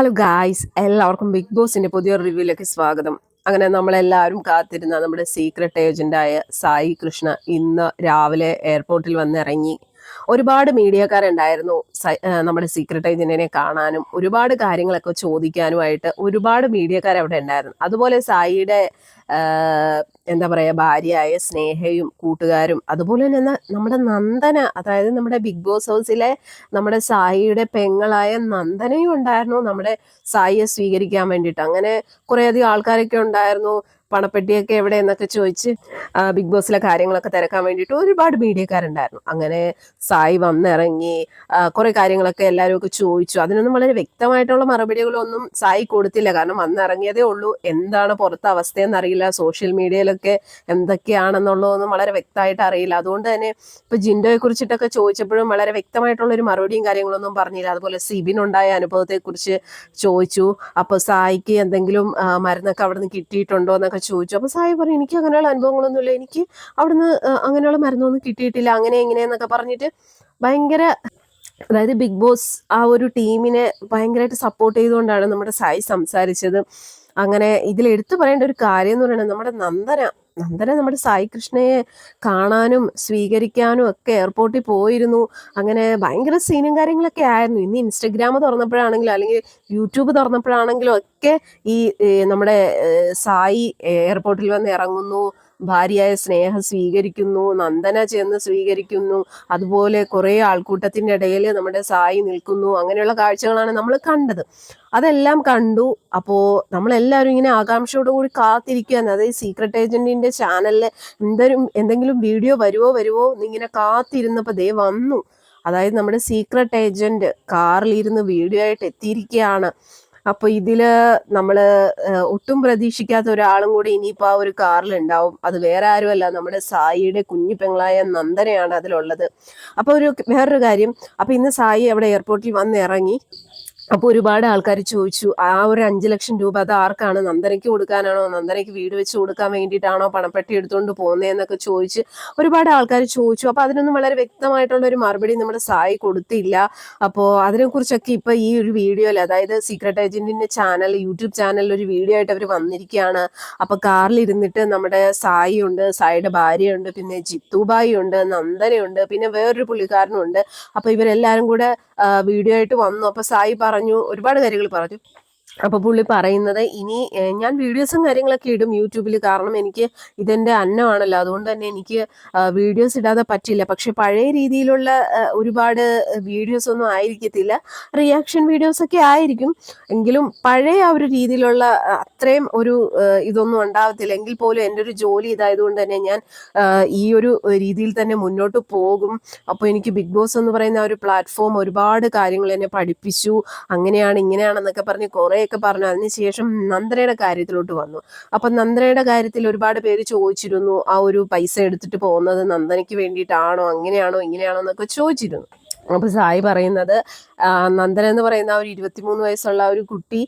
Hello guys എല്ലാവർക്കും big ബോസിന്റെ പുതിയൊരു റിവ്യൂയിലേക്ക് സ്വാഗതം. അങ്ങനെ നമ്മളെല്ലാവരും കാത്തിരുന്ന നമ്മുടെ സീക്രട്ട് ഏജന്റായ സായി കൃഷ്ണ ഇന്ന് രാവിലെ എയർപോർട്ടിൽ വന്നിറങ്ങി ഒരുപാട് മീഡിയക്കാരുണ്ടായിരുന്നു നമ്മുടെ സീക്രട്ട് ഏജന്റിനെ കാണാനും ഒരുപാട് കാര്യങ്ങളൊക്കെ ചോദിക്കാനുമായിട്ട് ഒരുപാട് മീഡിയക്കാർ അവിടെ ഉണ്ടായിരുന്നു. അതുപോലെ സായിയുടെ എന്താ പറയുക ഭാര്യയായ സ്നേഹയും കൂട്ടുകാരും അതുപോലെ തന്നെ നമ്മുടെ നന്ദന അതായത് നമ്മുടെ ബിഗ് ബോസ് ഹൗസിലെ നമ്മുടെ സായിയുടെ പെങ്ങളായ നന്ദനയും ഉണ്ടായിരുന്നു. നമ്മുടെ സായിയെ സ്വീകരിക്കാൻ വേണ്ടിയിട്ട്. അങ്ങനെ കുറേയധികം ആൾക്കാരൊക്കെ ഉണ്ടായിരുന്നു. പണപ്പെട്ടിയൊക്കെ എവിടെ എന്നൊക്കെ ചോദിച്ച് ബിഗ് ബോസിലെ കാര്യങ്ങളൊക്കെ തിരക്കാൻ വേണ്ടിയിട്ട് ഒരുപാട് മീഡിയക്കാരുണ്ടായിരുന്നു. അങ്ങനെ സായി വന്നിറങ്ങി കുറേ കാര്യങ്ങളൊക്കെ എല്ലാവരും ഒക്കെ ചോദിച്ചു. അതിനൊന്നും വളരെ വ്യക്തമായിട്ടുള്ള മറുപടികളൊന്നും സായി കൊടുത്തില്ല. കാരണം വന്നിറങ്ങിയതേ ഉള്ളൂ. എന്താണ് പുറത്തെ അവസ്ഥയെന്ന് സോഷ്യൽ മീഡിയയിലൊക്കെ എന്തൊക്കെയാണെന്നുള്ളതൊന്നും വളരെ വ്യക്തമായിട്ട് അറിയില്ല. അതുകൊണ്ട് തന്നെ ഇപ്പൊ ജിൻഡോയെ കുറിച്ചിട്ടൊക്കെ ചോദിച്ചപ്പോഴും വളരെ വ്യക്തമായിട്ടുള്ള ഒരു മറുപടിയും കാര്യങ്ങളൊന്നും പറഞ്ഞില്ല. അതുപോലെ സിബിനുണ്ടായ അനുഭവത്തെ കുറിച്ച് ചോദിച്ചു. അപ്പൊ സായിക്ക് എന്തെങ്കിലും മരുന്നൊക്കെ അവിടെ നിന്ന് കിട്ടിയിട്ടുണ്ടോ എന്നൊക്കെ ചോദിച്ചു. അപ്പൊ സായി പറഞ്ഞു എനിക്ക് അങ്ങനെയുള്ള അനുഭവങ്ങളൊന്നുമില്ല. എനിക്ക് അവിടുന്ന് അങ്ങനെയുള്ള മരുന്നൊന്നും കിട്ടിയിട്ടില്ല. അങ്ങനെ ഇങ്ങനെയെന്നൊക്കെ പറഞ്ഞിട്ട് ഭയങ്കര അതായത് ബിഗ് ബോസ് ആ ഒരു ടീമിനെ ഭയങ്കരമായിട്ട് സപ്പോർട്ട് ചെയ്തുകൊണ്ടാണ് നമ്മുടെ സായി സംസാരിച്ചത്. അങ്ങനെ ഇതിൽ എടുത്തു പറയേണ്ട ഒരു കാര്യം എന്ന് പറയുന്നത് നമ്മുടെ നന്ദന. നന്ദന നമ്മുടെ സായി കൃഷ്ണയെ കാണാനും സ്വീകരിക്കാനും ഒക്കെ എയർപോർട്ടിൽ പോയിരുന്നു. അങ്ങനെ ഭയങ്കര സീനും കാര്യങ്ങളൊക്കെ ആയിരുന്നു. ഇന്ന് ഇൻസ്റ്റഗ്രാം തുറന്നപ്പോഴാണെങ്കിലും അല്ലെങ്കിൽ യൂട്യൂബ് തുറന്നപ്പോഴാണെങ്കിലും ഒക്കെ ഈ നമ്മുടെ സായി എയർപോർട്ടിൽ വന്ന് ഇറങ്ങുന്നു. ഭാര്യയായ സ്നേഹ സ്വീകരിക്കുന്നു നന്ദന ചെന്ന് സ്വീകരിക്കുന്നു അതുപോലെ കുറേ ആൾക്കൂട്ടത്തിന്റെ ഇടയിൽ നമ്മുടെ സായി നിൽക്കുന്നു അങ്ങനെയുള്ള കാഴ്ചകളാണ് നമ്മൾ കണ്ടത്. അതെല്ലാം കണ്ടു. അപ്പോ നമ്മളെല്ലാവരും ഇങ്ങനെ ആകാംക്ഷയോട് കൂടി കാത്തിരിക്കുകയാണ്. അതായത് സീക്രട്ട് ഏജന്റിന്റെ ചാനലിൽ എന്തെങ്കിലും എന്തെങ്കിലും വീഡിയോ വരുവോ വരുവോ എന്നിങ്ങനെ കാത്തിരുന്നപ്പോൾ ദേ വന്നു. അതായത് നമ്മുടെ സീക്രട്ട് ഏജന്റ് കാറിലിരുന്ന് വീഡിയോ ആയിട്ട് എത്തിയിരിക്കുകയാണ്. അപ്പൊ ഇതിൽ നമ്മൾ ഒട്ടും പ്രതീക്ഷിക്കാത്ത ഒരാളും കൂടി ഇനിയിപ്പോ ആ ഒരു കാറിൽ ഉണ്ടാവും അത് വേറെ ആരുമല്ല. നമ്മുടെ സായിയുടെ കുഞ്ഞു പെങ്ങളായ നന്ദനയാണ് അതിലുള്ളത്. അപ്പൊ ഒരു വേറൊരു കാര്യം. അപ്പൊ ഇന്ന് സായി അവിടെ എയർപോർട്ടിൽ വന്ന് ഇറങ്ങി. അപ്പൊ ഒരുപാട് ആൾക്കാർ ചോദിച്ചു ആ ഒരു അഞ്ചു ലക്ഷം രൂപ അത് ആർക്കാണ്? നന്ദനയ്ക്ക് കൊടുക്കാനാണോ? നന്ദനയ്ക്ക് വീട് വെച്ച് കൊടുക്കാൻ വേണ്ടിയിട്ടാണോ പണപ്പെട്ടി എടുത്തുകൊണ്ട് പോകുന്നതെന്നൊക്കെ ചോദിച്ച് ഒരുപാട് ആൾക്കാർ ചോദിച്ചു. അപ്പൊ അതിനൊന്നും വളരെ വ്യക്തമായിട്ടുള്ള ഒരു മറുപടി നമ്മുടെ സായി കൊടുത്തില്ല. അപ്പോൾ അതിനെക്കുറിച്ചൊക്കെ ഇപ്പൊ ഈ ഒരു വീഡിയോയിൽ അതായത് സീക്രട്ട് ഏജന്റിന്റെ ചാനൽ യൂട്യൂബ് ചാനലിൽ ഒരു വീഡിയോ ആയിട്ട് അവർ വന്നിരിക്കുകയാണ്. അപ്പൊ കാറിൽ ഇരുന്നിട്ട് നമ്മുടെ സായി ഉണ്ട് സായിയുടെ ഭാര്യയുണ്ട് പിന്നെ ജിത്തുബായി ഉണ്ട് നന്ദനയുണ്ട് പിന്നെ വേറൊരു പുള്ളിക്കാരനുണ്ട് അപ്പൊ ഇവരെല്ലാരും കൂടെ വീഡിയോ ആയിട്ട് വന്നു. അപ്പൊ സായി പറഞ്ഞു ഒരുപാട് കാര്യങ്ങൾ പറഞ്ഞു. അപ്പൊ പുള്ളി പറയുന്നത് ഇനി ഞാൻ വീഡിയോസും കാര്യങ്ങളൊക്കെ ഇടും യൂട്യൂബിൽ കാരണം എനിക്ക് ഇതെന്റെ അന്നമാണല്ലോ. അതുകൊണ്ട് തന്നെ എനിക്ക് വീഡിയോസ് ഇടാതെ പറ്റില്ല. പക്ഷെ പഴയ രീതിയിലുള്ള ഒരുപാട് വീഡിയോസ് ഒന്നും ആയിരിക്കത്തില്ല. റിയാക്ഷൻ വീഡിയോസ് ഒക്കെ ആയിരിക്കും. എങ്കിലും പഴയ ആ ഒരു രീതിയിലുള്ള അത്രയും ഒരു ഇതൊന്നും ഉണ്ടാവത്തില്ല. എങ്കിൽ പോലും എന്റെ ഒരു ജോലി ഇതായതുകൊണ്ട് തന്നെ ഞാൻ ഈ ഒരു രീതിയിൽ തന്നെ മുന്നോട്ട് പോകും. അപ്പോൾ എനിക്ക് ബിഗ് ബോസ് എന്ന് പറയുന്ന ഒരു പ്ലാറ്റ്ഫോം ഒരുപാട് കാര്യങ്ങൾ എന്നെ പഠിപ്പിച്ചു. അങ്ങനെയാണ് ഇങ്ങനെയാണെന്നൊക്കെ പറഞ്ഞ് കുറേയൊക്കെ പറഞ്ഞു. അതിനുശേഷം നന്ദനയുടെ കാര്യത്തിലോട്ട് വന്നു. അപ്പൊ നന്ദനയുടെ കാര്യത്തിൽ ഒരുപാട് പേര് ചോദിച്ചിരുന്നു ആ ഒരു പൈസ എടുത്തിട്ട് പോകുന്നത് നന്ദനയ്ക്ക് വേണ്ടിയിട്ടാണോ അങ്ങനെയാണോ ഇങ്ങനെയാണോ എന്നൊക്കെ ചോദിച്ചിരുന്നു. അപ്പൊ സായി പറയുന്നത് നന്ദന എന്ന് പറയുന്ന ഒരു ഇരുപത്തിമൂന്ന് വയസ്സുള്ള ഒരു കുട്ടി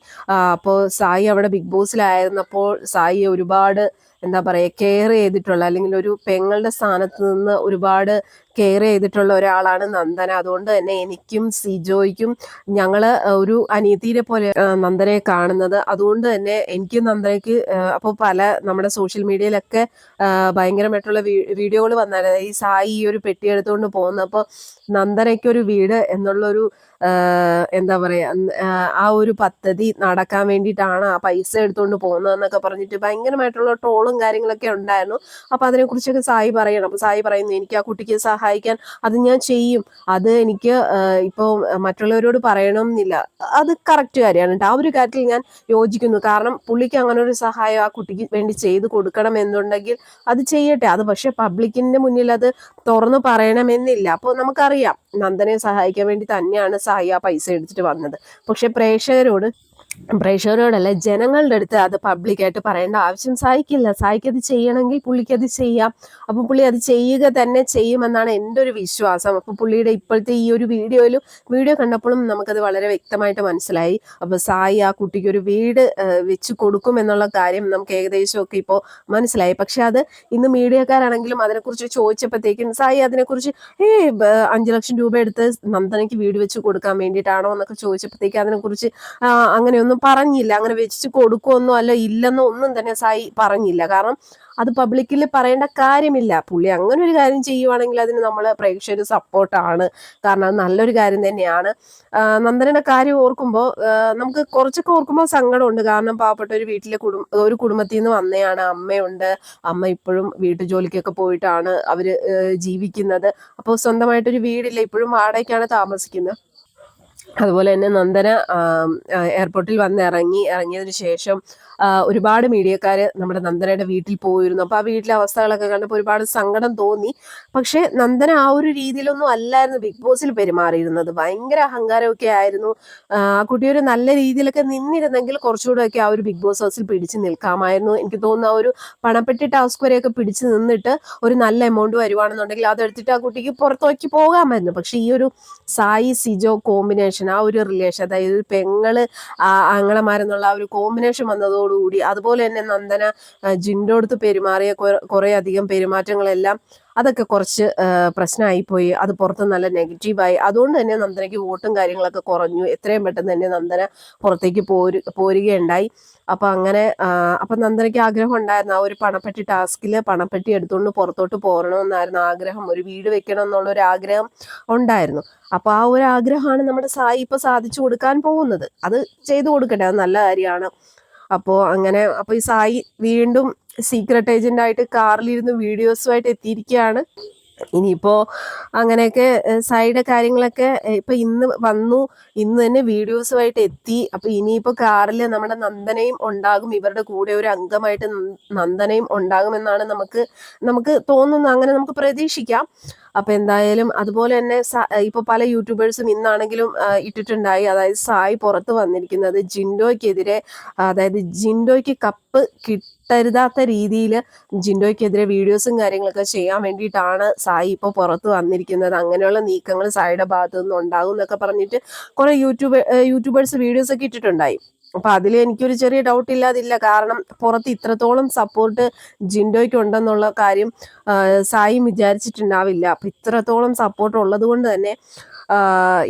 അപ്പോൾ സായി അവിടെ ബിഗ് ബോസിലായിരുന്നപ്പോൾ സായി ഒരുപാട് എന്താ പറയുക കെയർ ചെയ്തിട്ടുള്ള അല്ലെങ്കിൽ ഒരു പെങ്ങളുടെ സ്ഥാനത്ത് നിന്ന് ഒരുപാട് കെയർ ചെയ്തിട്ടുള്ള ഒരാളാണ് നന്ദന. അതുകൊണ്ട് തന്നെ എനിക്കും സിജോയ്ക്കും ഞങ്ങൾ ഒരു അനിയത്തിയെ പോലെ നന്ദനയെ കാണുന്നത്. അതുകൊണ്ട് തന്നെ എനിക്ക് നന്ദനയ്ക്ക് അപ്പോൾ പല നമ്മുടെ സോഷ്യൽ മീഡിയയിലൊക്കെ ഭയങ്കരമായിട്ടുള്ള വീഡിയോകൾ വന്നായിരുന്നു ഈ സായി ഈ ഒരു പെട്ടി എടുത്തുകൊണ്ട് പോകുന്നപ്പോൾ നന്ദനയ്ക്കൊരു വീട് എന്നുള്ളൊരു എന്താ പറയുക ആ, ഒരു പദ്ധതി നടക്കാൻ വേണ്ടിയിട്ടാണ് ആ പൈസ എടുത്തുകൊണ്ട് പോകുന്നതെന്നൊക്കെ പറഞ്ഞിട്ട് ഭയങ്കരമായിട്ടുള്ള ട്രോളും കാര്യങ്ങളൊക്കെ ഉണ്ടായിരുന്നു. അപ്പോൾ അതിനെക്കുറിച്ചൊക്കെ സായി പറയണം. അപ്പോൾ സായി പറയുന്നു എനിക്ക് ആ കുട്ടിക്ക് സഹായിക്കാൻ അത് ഞാൻ ചെയ്യും. അത് എനിക്ക് ഇപ്പോൾ മറ്റുള്ളവരോട് പറയണം എന്നില്ല അത് കറക്റ്റ് കാര്യമാണ് കേട്ടോ ആ ഒരു കാര്യത്തിൽ ഞാൻ യോജിക്കുന്നു. കാരണം പുള്ളിക്ക് അങ്ങനെ ഒരു സഹായം ആ കുട്ടിക്ക് വേണ്ടി ചെയ്ത് കൊടുക്കണം എന്നുണ്ടെങ്കിൽ അത് ചെയ്യട്ടെ. അത് പക്ഷെ പബ്ലിക്കിന്റെ മുന്നിൽ അത് തുറന്നു പറയണമെന്നില്ല. അപ്പോൾ നമുക്കറിയാം നന്ദനെ സഹായിക്കാൻ വേണ്ടി തന്നെയാണ് സായി ആ പൈസ എടുത്തിട്ട് വന്നത്. പക്ഷെ പ്രേക്ഷകരോട് പ്രേക്ഷകരോടല്ല ജനങ്ങളുടെ അടുത്ത് അത് പബ്ലിക്കായിട്ട് പറയേണ്ട ആവശ്യം സായിക്കില്ല സായിക്ക് അത് ചെയ്യണമെങ്കിൽ പുള്ളിക്ക് അത് ചെയ്യാം. അപ്പം പുള്ളി അത് ചെയ്യുക തന്നെ ചെയ്യുമെന്നാണ് എന്റെ ഒരു വിശ്വാസം. അപ്പം പുള്ളിയുടെ ഇപ്പോഴത്തെ ഈ ഒരു വീഡിയോയിലും വീഡിയോ കണ്ടപ്പോഴും നമുക്കത് വളരെ വ്യക്തമായിട്ട് മനസ്സിലായി. അപ്പോൾ സായി ആ കുട്ടിക്ക് ഒരു വീട് വെച്ച് കൊടുക്കും എന്നുള്ള കാര്യം നമുക്ക് ഏകദേശമൊക്കെ ഇപ്പോൾ മനസ്സിലായി. പക്ഷെ അത് ഇന്ന് മീഡിയക്കാരാണെങ്കിലും അതിനെക്കുറിച്ച് ചോദിച്ചപ്പോഴത്തേക്കും സായി അതിനെക്കുറിച്ച് ഏ അഞ്ചു ലക്ഷം രൂപ എടുത്ത് നന്ദനയ്ക്ക് വീട് വെച്ച് കൊടുക്കാൻ വേണ്ടിയിട്ടാണോ? എന്നൊക്കെ ചോദിച്ചപ്പോഴത്തേക്ക് അതിനെക്കുറിച്ച് ആ, അങ്ങനെയൊന്നും പറഞ്ഞില്ല. അങ്ങനെ വെച്ചിട്ട് കൊടുക്കുമെന്നോ അല്ല ഇല്ലെന്നോ ഒന്നും തന്നെ സായി പറഞ്ഞില്ല. കാരണം അത് പബ്ലിക്കിൽ പറയേണ്ട കാര്യമില്ല. പുള്ളി അങ്ങനെ ഒരു കാര്യം ചെയ്യുവാണെങ്കിൽ അതിന് നമ്മൾ പ്രേക്ഷകർ സപ്പോർട്ടാണ്. കാരണം അത് നല്ലൊരു കാര്യം തന്നെയാണ്. നന്ദനയുടെ കാര്യം ഓർക്കുമ്പോൾ നമുക്ക് കുറച്ചൊക്കെ ഓർക്കുമ്പോൾ സങ്കടമുണ്ട്. കാരണം പാവപ്പെട്ട ഒരു വീട്ടിലെ കുടുംബ ഒരു കുടുംബത്തിൽ നിന്ന് വന്നെയാണ്. അമ്മയുണ്ട്. അമ്മ ഇപ്പോഴും വീട്ടു ജോലിക്കൊക്കെ പോയിട്ടാണ് അവർ ജീവിക്കുന്നത്. അപ്പോൾ സ്വന്തമായിട്ടൊരു വീടില്ല. ഇപ്പോഴും വാടകയ്ക്കാണ് താമസിക്കുന്നത്. അതുപോലെ തന്നെ നന്ദന എയർപോർട്ടിൽ വന്ന് ഇറങ്ങി ഇറങ്ങിയതിന് ശേഷം ഒരുപാട് മീഡിയക്കാർ നമ്മുടെ നന്ദനയുടെ വീട്ടിൽ പോയിരുന്നു. അപ്പോൾ ആ വീട്ടിലെ അവസ്ഥകളൊക്കെ കണ്ടപ്പോൾ ഒരുപാട് സങ്കടം തോന്നി. പക്ഷേ നന്ദന ആ ഒരു രീതിയിലൊന്നും അല്ലായിരുന്നു. ബിഗ് ബോസിൽ പെരുമാറിയിരുന്നത്. ഭയങ്കര അഹങ്കാരമൊക്കെ ആയിരുന്നു. ആ കുട്ടി ഒരു നല്ല രീതിയിലൊക്കെ നിന്നിരുന്നെങ്കിൽ കുറച്ചുകൂടെ ഒക്കെ ആ ഒരു ബിഗ് ബോസ് ഹൗസിൽ പിടിച്ചു നിൽക്കാമായിരുന്നു. എനിക്ക് തോന്നുന്നു ആ ഒരു പണപ്പെട്ടി ടാസ്ക് വരെയൊക്കെ പിടിച്ചു നിന്നിട്ട് ഒരു നല്ല എമൗണ്ട് വരുവാണെന്നുണ്ടെങ്കിൽ അതെടുത്തിട്ട് ആ കുട്ടിക്ക് പുറത്തേക്ക് പോകാമായിരുന്നു. പക്ഷേ ഈ ഒരു സായി സിജോ കോമ്പിനേഷൻ ആ ഒരു റിലേഷൻ അതായത് പെങ്ങൾ ആങ്ങളമാരെന്നുള്ള ആ ഒരു കോമ്പിനേഷൻ വന്നതോടുകൂടി അതുപോലെ തന്നെ നന്ദന ജിൻഡോടുത്ത് പെരുമാറിയ കുറെ അധികം പെരുമാറ്റങ്ങളെല്ലാം അതൊക്കെ കുറച്ച് പ്രശ്നമായി പോയി അത് പുറത്ത് നല്ല നെഗറ്റീവായി. അതുകൊണ്ട് തന്നെ നന്ദനയ്ക്ക് വോട്ടും കാര്യങ്ങളൊക്കെ കുറഞ്ഞു. എത്രയും പെട്ടെന്ന് തന്നെ നന്ദന പുറത്തേക്ക് പോരു പോരുകയുണ്ടായി. അപ്പം അങ്ങനെ അപ്പം നന്ദനയ്ക്ക് ആഗ്രഹം ഉണ്ടായിരുന്നു. ആ ഒരു പണപ്പെട്ടി ടാസ്കിൽ പണപ്പെട്ടി എടുത്തുകൊണ്ട് പുറത്തോട്ട് പോരണമെന്നായിരുന്നു ആഗ്രഹം. ഒരു വീട് വെക്കണം എന്നുള്ള ഒരു ആഗ്രഹം ഉണ്ടായിരുന്നു. അപ്പോൾ ആ ഒരു ആഗ്രഹമാണ് നമ്മുടെ സായി ഇപ്പോൾ സാധിച്ചു കൊടുക്കാൻ പോകുന്നത്. അത് ചെയ്തു കൊടുക്കട്ടെ. അത് നല്ല കാര്യമാണ്. അപ്പോൾ അങ്ങനെ അപ്പോൾ ഈ സായി വീണ്ടും സീക്രട്ട് ഏജന്റ് ആയിട്ട് കാറിലിരുന്ന് വീഡിയോസുമായിട്ട് എത്തിയിരിക്കുകയാണ്. ഇനിയിപ്പോ അങ്ങനെയൊക്കെ സൈഡ് കാര്യങ്ങളൊക്കെ ഇപ്പൊ ഇന്ന് വന്നു ഇന്ന് തന്നെ വീഡിയോസുമായിട്ട് എത്തി. അപ്പൊ ഇനിയിപ്പോ കാറിൽ നമ്മുടെ നന്ദനയും ഉണ്ടാകും. ഇവരുടെ കൂടെ ഒരു അംഗമായിട്ട് നന്ദ- നന്ദനയും ഉണ്ടാകുമെന്നാണ് നമുക്ക് നമുക്ക് തോന്നുന്നു അങ്ങനെ നമുക്ക് പ്രതീക്ഷിക്കാം. അപ്പൊ എന്തായാലും അതുപോലെ തന്നെ ഇപ്പോൾ ഇപ്പൊ പല യൂട്യൂബേഴ്സും ഇന്നാണെങ്കിലും ഇട്ടിട്ടുണ്ടായി. അതായത് സായി പുറത്ത് വന്നിരിക്കുന്നത് ജിൻഡോയ്ക്കെതിരെ അതായത് ജിൻഡോയ്ക്ക് കപ്പ് കിട്ടരുതാത്ത രീതിയിൽ ജിൻഡോയ്ക്കെതിരെ വീഡിയോസും കാര്യങ്ങളൊക്കെ ചെയ്യാൻ വേണ്ടിയിട്ടാണ് സായി ഇപ്പോൾ പുറത്ത് വന്നിരിക്കുന്നത്. അങ്ങനെയുള്ള നീക്കങ്ങൾ സായിയുടെ ഭാഗത്തു നിന്ന് ഉണ്ടാകും എന്നൊക്കെ പറഞ്ഞിട്ട് കുറേ യൂട്യൂബ് യൂട്യൂബേഴ്സ് വീഡിയോസൊക്കെ ഇട്ടിട്ടുണ്ടായി. അപ്പൊ അതിൽ എനിക്കൊരു ചെറിയ ഡൗട്ട് ഇല്ലാതില്ല. കാരണം പുറത്ത് ഇത്രത്തോളം സപ്പോർട്ട് ജിൻഡോയ്ക്ക് ഉണ്ടെന്നുള്ള കാര്യം സായി വിചാരിച്ചിട്ടുണ്ടാവില്ല. അപ്പൊ ഇത്രത്തോളം സപ്പോർട്ട് ഉള്ളത് കൊണ്ട് തന്നെ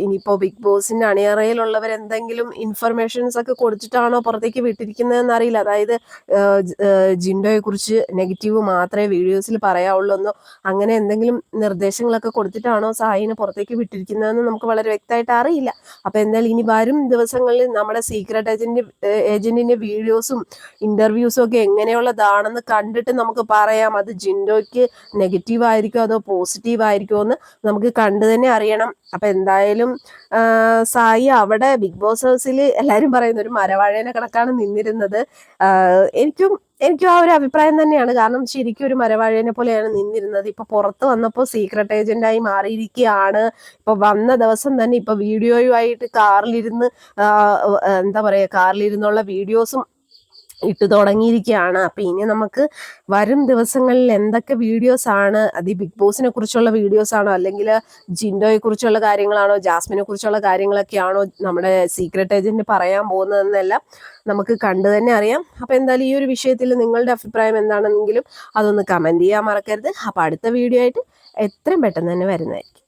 ഇനിയിപ്പോ ബിഗ് ബോസിന്റെ അണിയറയിലുള്ളവർ എന്തെങ്കിലും ഇൻഫർമേഷൻസ് ഒക്കെ കൊടുത്തിട്ടാണോ പുറത്തേക്ക് വിട്ടിരിക്കുന്നതെന്ന് അറിയില്ല. അതായത് ജിൻഡോയെ കുറിച്ച് നെഗറ്റീവ് മാത്രമേ വീഡിയോസിൽ പറയാവുള്ളൂ എന്നോ അങ്ങനെ എന്തെങ്കിലും നിർദ്ദേശങ്ങളൊക്കെ കൊടുത്തിട്ടാണോ സായിനെ പുറത്തേക്ക് വിട്ടിരിക്കുന്നതെന്ന് നമുക്ക് വളരെ വ്യക്തമായിട്ട് അറിയില്ല. അപ്പൊ എന്തായാലും ഇനി വരും ദിവസങ്ങളിൽ നമ്മുടെ സീക്രട്ട് ഏജന്റ് ഏജന്റിന്റെ വീഡിയോസും ഇന്റർവ്യൂസും ഒക്കെ എങ്ങനെയുള്ളതാണെന്ന് കണ്ടിട്ട് നമുക്ക് പറയാം. അത് ജിൻഡോയ്ക്ക് നെഗറ്റീവ് ആയിരിക്കോ അതോ പോസിറ്റീവ് ആയിരിക്കുമോ എന്ന് നമുക്ക് കണ്ടു തന്നെ അറിയണം. അപ്പൊ എന്തായാലും സായി അവിടെ ബിഗ് ബോസ് ഹൗസിൽ എല്ലാരും പറയുന്ന ഒരു മരവാഴേനെ കണക്കാണ് നിന്നിരുന്നത്. എനിക്കും എനിക്കും ആ ഒരു അഭിപ്രായം തന്നെയാണ്. കാരണം ശരിക്കും ഒരു മരവാഴേനെ പോലെയാണ് നിന്നിരുന്നത്. ഇപ്പൊ പുറത്ത് വന്നപ്പോൾ സീക്രട്ട് ഏജന്റായി മാറിയിരിക്കുകയാണ്. ഇപ്പൊ വന്ന ദിവസം തന്നെ ഇപ്പൊ വീഡിയോയുമായിട്ട് കാറിലിരുന്ന് എന്താ പറയാ കാറിലിരുന്നുള്ള വീഡിയോസും ഇട്ടു തുടങ്ങിയിരിക്കുകയാണ്. അപ്പൊ ഇനി നമുക്ക് വരും ദിവസങ്ങളിൽ എന്തൊക്കെ വീഡിയോസ് ആണ്? അത് ഈ ബിഗ് ബോസിനെ കുറിച്ചുള്ള വീഡിയോസ് ആണോ? അല്ലെങ്കിൽ ജിൻഡോയെ കുറിച്ചുള്ള കാര്യങ്ങളാണോ? ജാസ്മിനെ കുറിച്ചുള്ള കാര്യങ്ങളൊക്കെയാണോ നമ്മുടെ സീക്രട്ട് ഏജന്റ് പറയാൻ പോകുന്നതെന്നെല്ലാം നമുക്ക് കണ്ടു തന്നെ അറിയാം. അപ്പൊ എന്തായാലും ഈ ഒരു വിഷയത്തിൽ നിങ്ങളുടെ അഭിപ്രായം എന്താണെന്നെങ്കിലും അതൊന്ന് കമന്റ് ചെയ്യാൻ മറക്കരുത്. അപ്പൊ അടുത്ത വീഡിയോ ആയിട്ട് എത്രയും പെട്ടെന്ന് തന്നെ വരുന്നതായിരിക്കും.